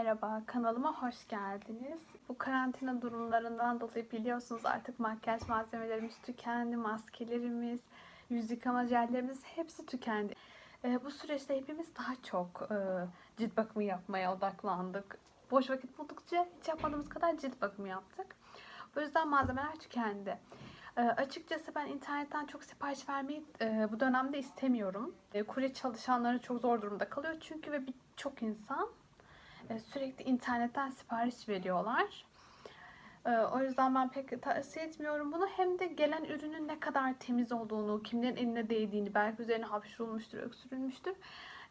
Merhaba, kanalıma hoş geldiniz. Bu karantina durumlarından dolayı biliyorsunuz artık makyaj malzemelerimiz tükendi, maskelerimiz, yüz yıkama jellerimiz hepsi tükendi. Ee, bu süreçte hepimiz daha çok e, cilt bakımı yapmaya odaklandık. Boş vakit buldukça hiç yapmadığımız kadar cilt bakımı yaptık. Bu yüzden malzemeler tükendi. Ee, açıkçası ben internetten çok sipariş vermeyi e, bu dönemde istemiyorum. E, kurye çalışanları çok zor durumda kalıyor çünkü ve birçok insan e, sürekli internetten sipariş veriyorlar. E, o yüzden ben pek tavsiye etmiyorum bunu. Hem de gelen ürünün ne kadar temiz olduğunu, kimlerin eline değdiğini, belki üzerine hapşırılmıştır, öksürülmüştür.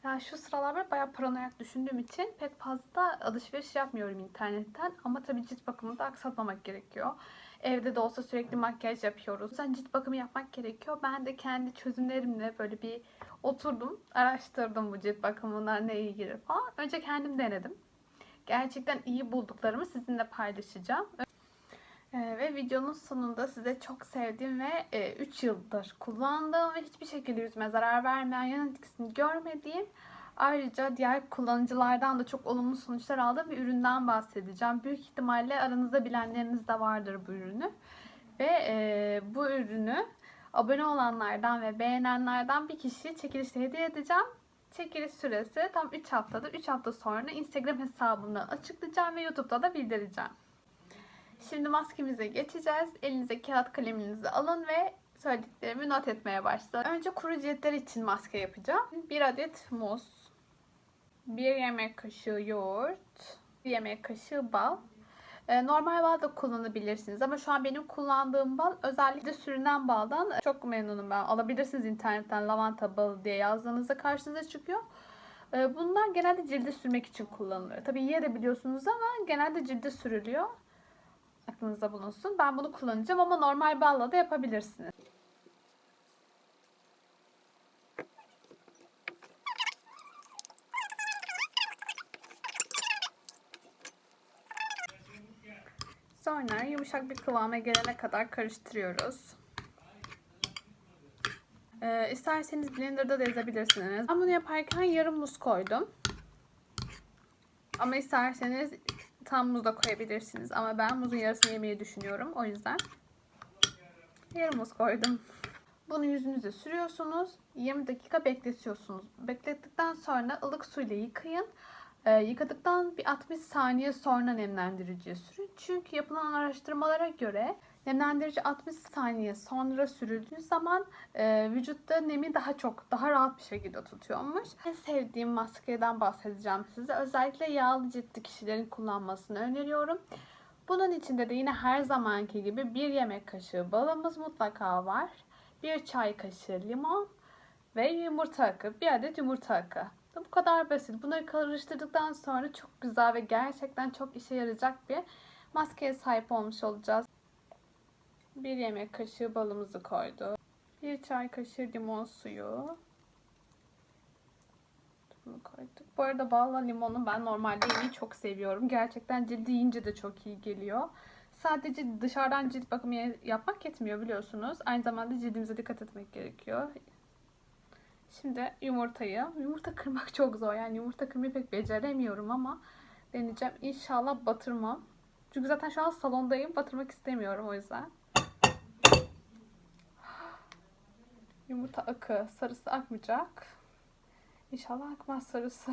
Yani şu sıralar ben bayağı paranoyak düşündüğüm için pek fazla alışveriş yapmıyorum internetten. Ama tabii cilt bakımını da aksatmamak gerekiyor. Evde de olsa sürekli makyaj yapıyoruz. Yüzden cilt bakımı yapmak gerekiyor. Ben de kendi çözümlerimle böyle bir oturdum, araştırdım bu cilt bakımına ne iyi gelir falan. Önce kendim denedim. Gerçekten iyi bulduklarımı sizinle paylaşacağım. Ee, ve videonun sonunda size çok sevdiğim ve 3 yıldır kullandığım ve hiçbir şekilde yüzüme zarar vermeyen yan etkisini görmediğim ayrıca diğer kullanıcılardan da çok olumlu sonuçlar aldığım bir üründen bahsedeceğim. Büyük ihtimalle aranızda bilenleriniz de vardır bu ürünü. Ve e, bu ürünü abone olanlardan ve beğenenlerden bir kişiye çekilişte hediye edeceğim. Çekiliş süresi tam 3 haftadır. 3 hafta sonra Instagram hesabımdan açıklayacağım ve YouTube'da da bildireceğim. Şimdi maskemize geçeceğiz. Elinize kağıt kaleminizi alın ve söylediklerimi not etmeye başlayın. Önce kuru ciltler için maske yapacağım. 1 adet muz, 1 yemek kaşığı yoğurt, 1 yemek kaşığı bal. Ee, Normal bal da kullanabilirsiniz ama şu an benim kullandığım bal özellikle sürünen baldan çok memnunum ben. Alabilirsiniz internetten lavanta balı diye yazdığınızda karşınıza çıkıyor. Ee, Bunlar genelde cilde sürmek için kullanılıyor. Tabii yiyebiliyorsunuz ama genelde cilde sürülüyor. Aklınızda bulunsun. Ben bunu kullanacağım ama normal balla da yapabilirsiniz. Sonra yumuşak bir kıvama gelene kadar karıştırıyoruz. Ee, isterseniz blenderda da ezebilirsiniz. Ben bunu yaparken yarım muz koydum. Ama isterseniz tam muz da koyabilirsiniz. Ama ben muzun yarısını yemeyi düşünüyorum. O yüzden yarım muz koydum. Bunu yüzünüze sürüyorsunuz. 20 dakika bekletiyorsunuz. Beklettikten sonra ılık suyla yıkayın. Ee, yıkadıktan bir 60 saniye sonra nemlendiriciye sürün. Çünkü yapılan araştırmalara göre nemlendirici 60 saniye sonra sürüldüğü zaman e, vücutta nemi daha çok, daha rahat bir şekilde tutuyormuş. En sevdiğim maskeden bahsedeceğim size. Özellikle yağlı ciltli kişilerin kullanmasını öneriyorum. Bunun içinde de yine her zamanki gibi bir yemek kaşığı balımız mutlaka var. Bir çay kaşığı limon ve yumurta akı. Bir adet yumurta akı. Bu kadar basit. Bunları karıştırdıktan sonra çok güzel ve gerçekten çok işe yarayacak bir maskeye sahip olmuş olacağız. Bir yemek kaşığı balımızı koyduk. Bir çay kaşığı limon suyu. Bunu koyduk. Bu arada balla limonu ben normalde yemeyi çok seviyorum. Gerçekten cildi yiyince de çok iyi geliyor. Sadece dışarıdan cilt bakımı yapmak yetmiyor biliyorsunuz. Aynı zamanda cildimize dikkat etmek gerekiyor. Şimdi yumurtayı, yumurta kırmak çok zor. Yani yumurta kırmayı pek beceremiyorum ama deneyeceğim. İnşallah batırmam. Çünkü zaten şu an salondayım. Batırmak istemiyorum o yüzden. Yumurta akı. Sarısı akmayacak. İnşallah akmaz sarısı.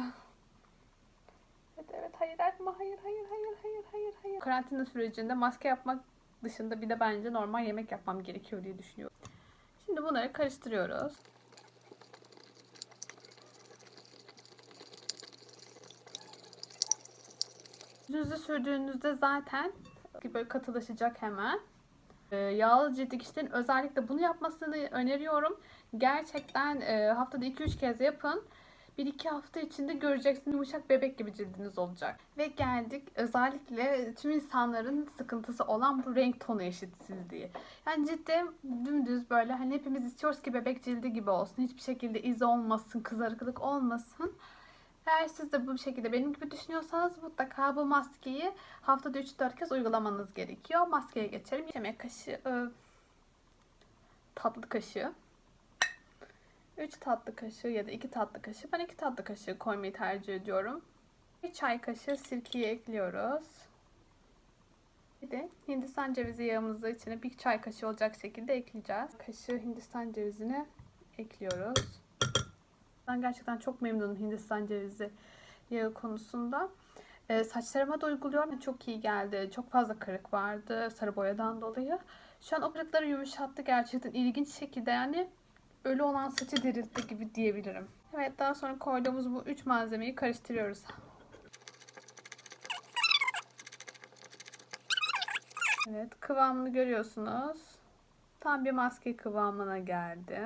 Evet evet hayır akma. Hayır hayır hayır hayır hayır hayır. Karantina sürecinde maske yapmak dışında bir de bence normal yemek yapmam gerekiyor diye düşünüyorum. Şimdi bunları karıştırıyoruz. Yüzünüzü sürdüğünüzde zaten böyle katılaşacak hemen. Ee, yağlı ciltli kişilerin özellikle bunu yapmasını öneriyorum. Gerçekten e, haftada 2-3 kez yapın. 1-2 hafta içinde göreceksiniz yumuşak bebek gibi cildiniz olacak. Ve geldik özellikle tüm insanların sıkıntısı olan bu renk tonu eşitsizliği. Yani ciddi dümdüz böyle hani hepimiz istiyoruz ki bebek cildi gibi olsun. Hiçbir şekilde iz olmasın, kızarıklık olmasın. Eğer siz de bu şekilde benim gibi düşünüyorsanız mutlaka bu maskeyi haftada 3-4 kez uygulamanız gerekiyor. Maskeye geçelim. Yemek kaşığı, ıı, tatlı kaşığı. 3 tatlı kaşığı ya da 2 tatlı kaşığı. Ben 2 tatlı kaşığı koymayı tercih ediyorum. Bir çay kaşığı sirkeyi ekliyoruz. Bir de Hindistan cevizi yağımızı içine bir çay kaşığı olacak şekilde ekleyeceğiz. Kaşığı Hindistan cevizini ekliyoruz. Ben gerçekten çok memnunum Hindistan cevizi yağı konusunda. Ee, saçlarıma da uyguluyorum. Çok iyi geldi. Çok fazla kırık vardı sarı boyadan dolayı. Şu an o kırıkları yumuşattı gerçekten ilginç şekilde yani ölü olan saçı diriltti gibi diyebilirim. Evet daha sonra koyduğumuz bu üç malzemeyi karıştırıyoruz. Evet kıvamını görüyorsunuz. Tam bir maske kıvamına geldi.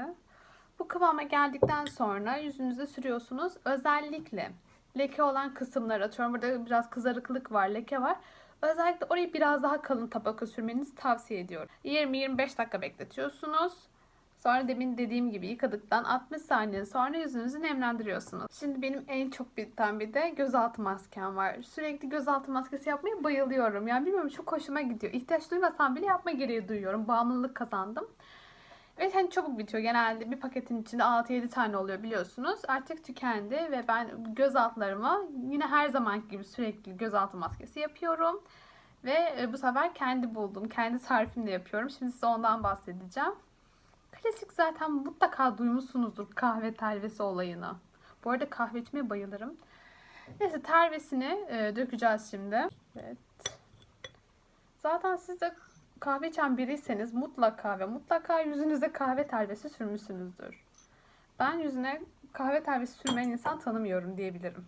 Bu kıvama geldikten sonra yüzünüze sürüyorsunuz. Özellikle leke olan kısımları atıyorum. Burada biraz kızarıklık var, leke var. Özellikle orayı biraz daha kalın tabaka sürmenizi tavsiye ediyorum. 20-25 dakika bekletiyorsunuz. Sonra demin dediğim gibi yıkadıktan 60 saniye sonra yüzünüzü nemlendiriyorsunuz. Şimdi benim en çok biten bir de gözaltı maskem var. Sürekli gözaltı maskesi yapmaya bayılıyorum. Yani bilmiyorum çok hoşuma gidiyor. İhtiyaç duymasam bile yapma gereği duyuyorum. Bağımlılık kazandım. Ve hani çabuk bitiyor. Genelde bir paketin içinde 6-7 tane oluyor biliyorsunuz. Artık tükendi ve ben göz altlarıma yine her zamanki gibi sürekli gözaltı maskesi yapıyorum. Ve e, bu sefer kendi buldum. Kendi tarifimle yapıyorum. Şimdi size ondan bahsedeceğim. Klasik zaten mutlaka duymuşsunuzdur kahve telvesi olayını. Bu arada kahve içmeye bayılırım. Neyse telvesini e, dökeceğiz şimdi. Evet. Zaten siz de kahve içen biriyseniz mutlaka ve mutlaka yüzünüze kahve telvesi sürmüşsünüzdür. Ben yüzüne kahve telvesi sürmeyen insan tanımıyorum diyebilirim.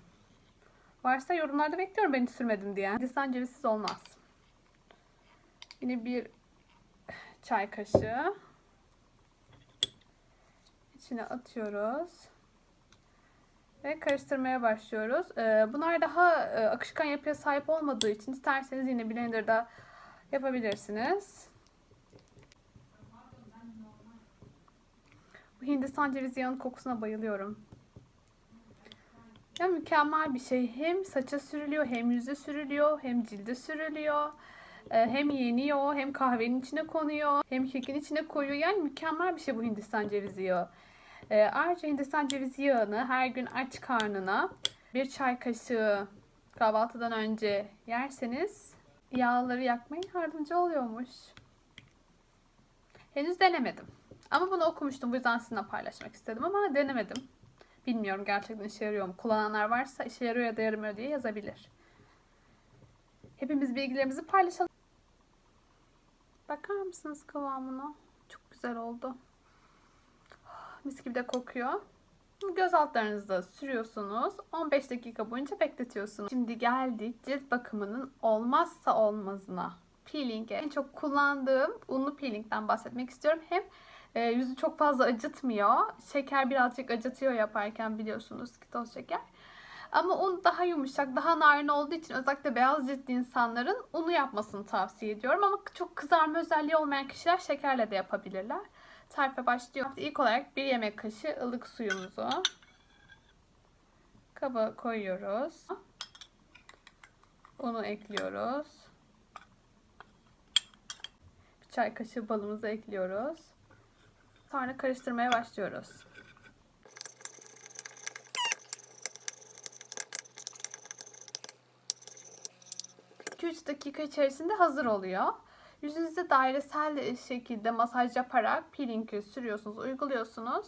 Varsa yorumlarda bekliyorum ben hiç sürmedim diye. Hindistan cevizsiz olmaz. Yine bir çay kaşığı. İçine atıyoruz. Ve karıştırmaya başlıyoruz. Ee, bunlar daha e, akışkan yapıya sahip olmadığı için isterseniz yine blenderda yapabilirsiniz. Bu Hindistan cevizi yağının kokusuna bayılıyorum. Ya mükemmel bir şey. Hem saça sürülüyor, hem yüze sürülüyor, hem cilde sürülüyor. Ee, Hem yeniyor, hem kahvenin içine konuyor, hem kekin içine koyuyor. Yani mükemmel bir şey bu Hindistan cevizi yağı. Ee, Ayrıca Hindistan cevizi yağını her gün aç karnına bir çay kaşığı kahvaltıdan önce yerseniz yağları yakmaya yardımcı oluyormuş. Henüz denemedim. Ama bunu okumuştum. Bu yüzden sizinle paylaşmak istedim ama denemedim. Bilmiyorum gerçekten işe yarıyor mu? Kullananlar varsa işe yarıyor ya da yaramıyor diye yazabilir. Hepimiz bilgilerimizi paylaşalım. Bakar mısınız kıvamına? Çok güzel oldu. Mis gibi de kokuyor. Göz altlarınızda sürüyorsunuz. 15 dakika boyunca bekletiyorsunuz. Şimdi geldik cilt bakımının olmazsa olmazına. Peeling'e. En çok kullandığım unlu peelingden bahsetmek istiyorum. Hem e, yüzü çok fazla acıtmıyor. Şeker birazcık acıtıyor yaparken biliyorsunuz ki toz şeker. Ama un daha yumuşak, daha narin olduğu için özellikle beyaz ciltli insanların unu yapmasını tavsiye ediyorum. Ama çok kızarma özelliği olmayan kişiler şekerle de yapabilirler. Tarife başlıyor. İlk olarak bir yemek kaşığı ılık suyumuzu kaba koyuyoruz. Unu ekliyoruz. Bir çay kaşığı balımızı ekliyoruz. Sonra karıştırmaya başlıyoruz. 2-3 dakika içerisinde hazır oluyor. Yüzünüze dairesel şekilde masaj yaparak peelingi sürüyorsunuz, uyguluyorsunuz.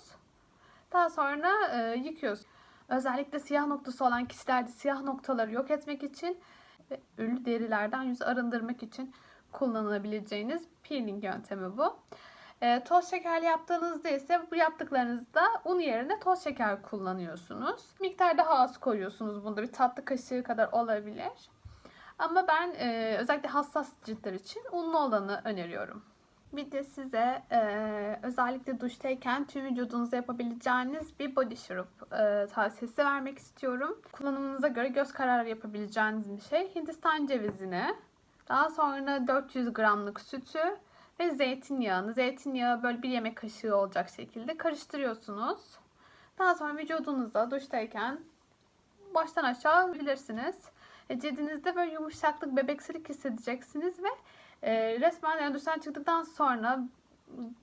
Daha sonra e, yıkıyorsunuz. Özellikle siyah noktası olan kişilerde siyah noktaları yok etmek için ve ölü derilerden yüzü arındırmak için kullanılabileceğiniz peeling yöntemi bu. E, toz şekerli yaptığınızda ise bu yaptıklarınızda un yerine toz şeker kullanıyorsunuz. Miktar daha az koyuyorsunuz bunda bir tatlı kaşığı kadar olabilir. Ama ben e, özellikle hassas ciltler için unlu olanı öneriyorum. Bir de size e, özellikle duştayken tüm vücudunuza yapabileceğiniz bir body shrup e, tavsiyesi vermek istiyorum. Kullanımınıza göre göz kararı yapabileceğiniz bir şey. Hindistan cevizini, daha sonra 400 gramlık sütü ve zeytinyağını. Zeytinyağı böyle bir yemek kaşığı olacak şekilde karıştırıyorsunuz. Daha sonra vücudunuza duştayken baştan aşağı bilirsiniz. E, cildinizde böyle yumuşaklık, bebeksilik hissedeceksiniz ve e, resmen yani duştan çıktıktan sonra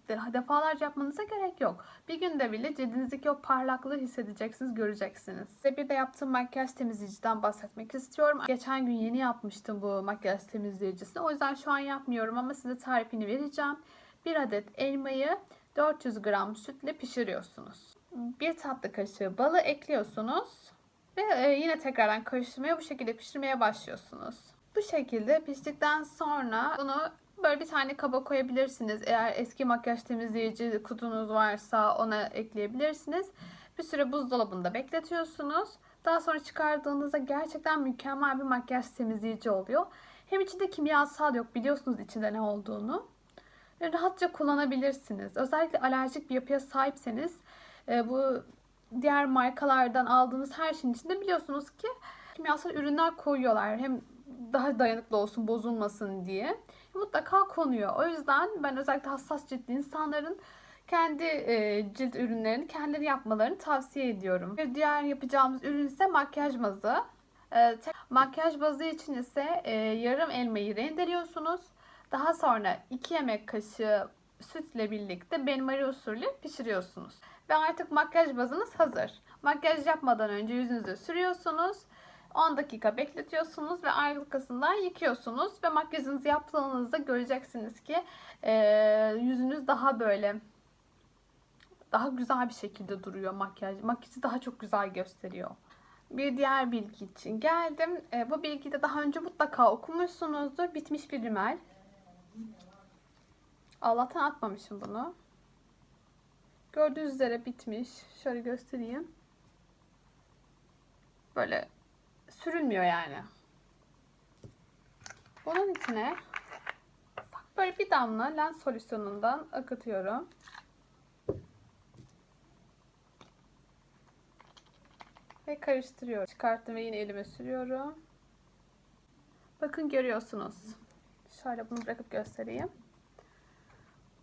de- defalarca yapmanıza gerek yok. Bir günde bile cildinizdeki o parlaklığı hissedeceksiniz, göreceksiniz. Size bir de yaptığım makyaj temizleyiciden bahsetmek istiyorum. Geçen gün yeni yapmıştım bu makyaj temizleyicisini. O yüzden şu an yapmıyorum ama size tarifini vereceğim. Bir adet elmayı 400 gram sütle pişiriyorsunuz. Bir tatlı kaşığı balı ekliyorsunuz. Ve e, yine tekrardan karıştırmaya bu şekilde pişirmeye başlıyorsunuz. Bu şekilde piştikten sonra bunu böyle bir tane kaba koyabilirsiniz. Eğer eski makyaj temizleyici kutunuz varsa ona ekleyebilirsiniz. Bir süre buzdolabında bekletiyorsunuz. Daha sonra çıkardığınızda gerçekten mükemmel bir makyaj temizleyici oluyor. Hem içinde kimyasal yok biliyorsunuz içinde ne olduğunu. Rahatça kullanabilirsiniz. Özellikle alerjik bir yapıya sahipseniz e, bu diğer markalardan aldığınız her şeyin içinde biliyorsunuz ki kimyasal ürünler koyuyorlar. Hem daha dayanıklı olsun, bozulmasın diye. Mutlaka konuyor. O yüzden ben özellikle hassas ciltli insanların kendi e, cilt ürünlerini kendileri yapmalarını tavsiye ediyorum. Bir diğer yapacağımız ürün ise makyaj bazı. E, makyaj bazı için ise e, yarım elmayı rendeliyorsunuz. Daha sonra 2 yemek kaşığı sütle birlikte benmari usulü pişiriyorsunuz. Ve artık makyaj bazınız hazır. Makyaj yapmadan önce yüzünüze sürüyorsunuz. 10 dakika bekletiyorsunuz ve arkasından yıkıyorsunuz ve makyajınızı yaptığınızda göreceksiniz ki eee, yüzünüz daha böyle daha güzel bir şekilde duruyor makyaj. Makyajı daha çok güzel gösteriyor. Bir diğer bilgi için geldim. E, bu bilgiyi de daha önce mutlaka okumuşsunuzdur. Bitmiş bir rimel. Allah'tan atmamışım bunu. Gördüğünüz üzere bitmiş. Şöyle göstereyim. Böyle sürünmüyor yani. Bunun içine böyle bir damla lens solüsyonundan akıtıyorum. Ve karıştırıyorum. Çıkarttım ve yine elime sürüyorum. Bakın görüyorsunuz. Şöyle bunu bırakıp göstereyim.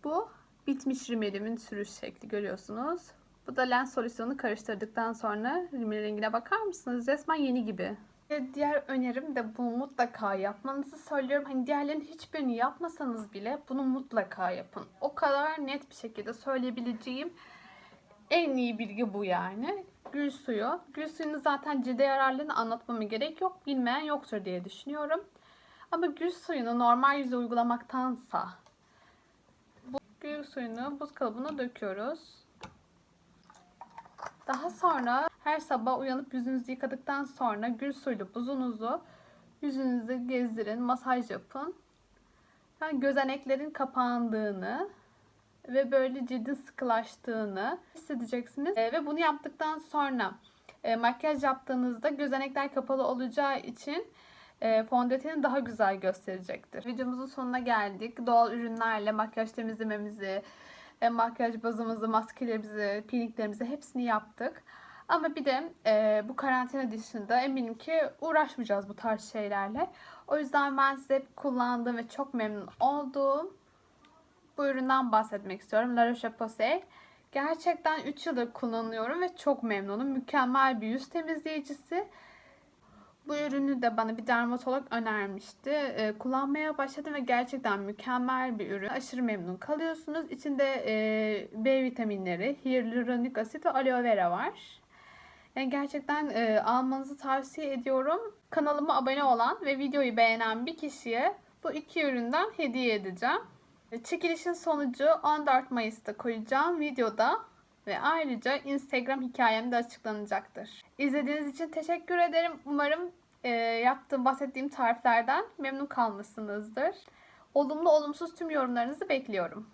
Bu bitmiş rimelimin sürüş şekli görüyorsunuz. Bu da lens solüsyonunu karıştırdıktan sonra rimel rengine bakar mısınız? Resmen yeni gibi. Ve diğer önerim de bunu mutlaka yapmanızı söylüyorum. Hani diğerlerin hiçbirini yapmasanız bile bunu mutlaka yapın. O kadar net bir şekilde söyleyebileceğim en iyi bilgi bu yani. Gül suyu. Gül suyunu zaten cilde yararlarını anlatmama gerek yok. Bilmeyen yoktur diye düşünüyorum. Ama gül suyunu normal yüze uygulamaktansa gül suyunu buz kalıbına döküyoruz. Daha sonra her sabah uyanıp yüzünüzü yıkadıktan sonra gül suylu buzunuzu yüzünüzü gezdirin, masaj yapın. Yani gözeneklerin kapandığını ve böyle cildin sıkılaştığını hissedeceksiniz. E, ve bunu yaptıktan sonra e, makyaj yaptığınızda gözenekler kapalı olacağı için e, fondöteni daha güzel gösterecektir. Videomuzun sonuna geldik. Doğal ürünlerle makyaj temizlememizi, e, makyaj bazımızı, maskelerimizi, peelinglerimizi hepsini yaptık. Ama bir de e, bu karantina dışında eminim ki uğraşmayacağız bu tarz şeylerle. O yüzden ben size kullandığım ve çok memnun olduğum bu üründen bahsetmek istiyorum. La Roche-Posay. Gerçekten 3 yıldır kullanıyorum ve çok memnunum. Mükemmel bir yüz temizleyicisi. Bu ürünü de bana bir dermatolog önermişti. Ee, kullanmaya başladım ve gerçekten mükemmel bir ürün. Aşırı memnun kalıyorsunuz. İçinde e, B vitaminleri, hyaluronik asit ve aloe vera var. Yani gerçekten e, almanızı tavsiye ediyorum. Kanalıma abone olan ve videoyu beğenen bir kişiye bu iki üründen hediye edeceğim. Çekilişin sonucu 14 Mayıs'ta koyacağım videoda ve ayrıca Instagram hikayemde açıklanacaktır. İzlediğiniz için teşekkür ederim. Umarım e, yaptığım, bahsettiğim tariflerden memnun kalmışsınızdır. Olumlu olumsuz tüm yorumlarınızı bekliyorum.